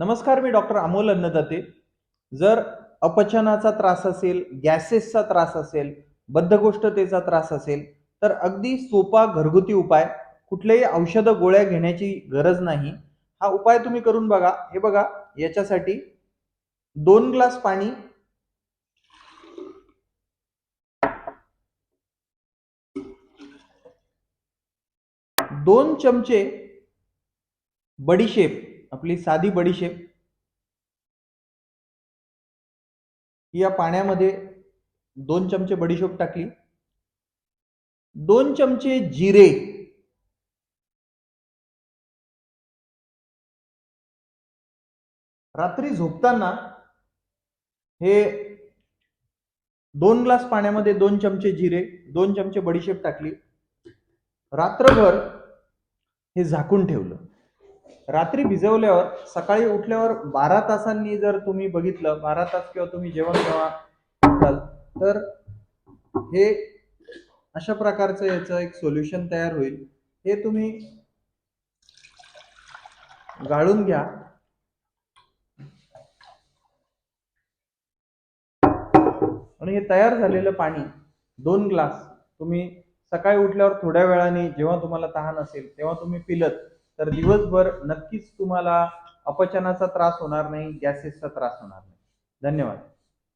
नमस्कार मी डॉक्टर अमोल अन्नदाते. जर अपचनाचा त्रास असेल गॅसेसचा त्रास असेल बद्धकोष्ठतेचा त्रास असेल तर अगदी सोपा घरगुती उपाय कुठल्याही औषधं गोळ्या घेण्याची गरज नाही. हा उपाय तुम्ही करून बघा. हे बघा याच्यासाठी दोन ग्लास पाणी दोन चमचे बडीशेप आपली साधी बडीशेप. ही या पाण्यामध्ये दोन चमचे बडीशेप टाकली. दोन चमचे जिरे. रात्री झोपताना हे दोन ग्लास पाण्यामध्ये दोन चमचे जिरे दोन चमचे बडीशेप टाकली. रात्रभर हे झाकून ठेवलं. रात्री भिजवल्यावर सकाळी उठल्यावर बारा तासांनी जर तुम्ही बघितलं बारा तास किंवा तुम्ही जेवण जेव्हा तर हे अशा प्रकारचं याचं एक सोल्युशन तयार होईल. हे तुम्ही गाळून घ्या. आणि हे तयार झालेलं पाणी दोन ग्लास तुम्ही सकाळी उठल्यावर थोड्या वेळाने जेव्हा तुम्हाला तहान असेल तेव्हा तुम्ही पिलत तर दिवसभर नक्कीच तुम्हाला अपचनाचा त्रास होणार नाही गॅसेसचा त्रास होणार नाही. धन्यवाद.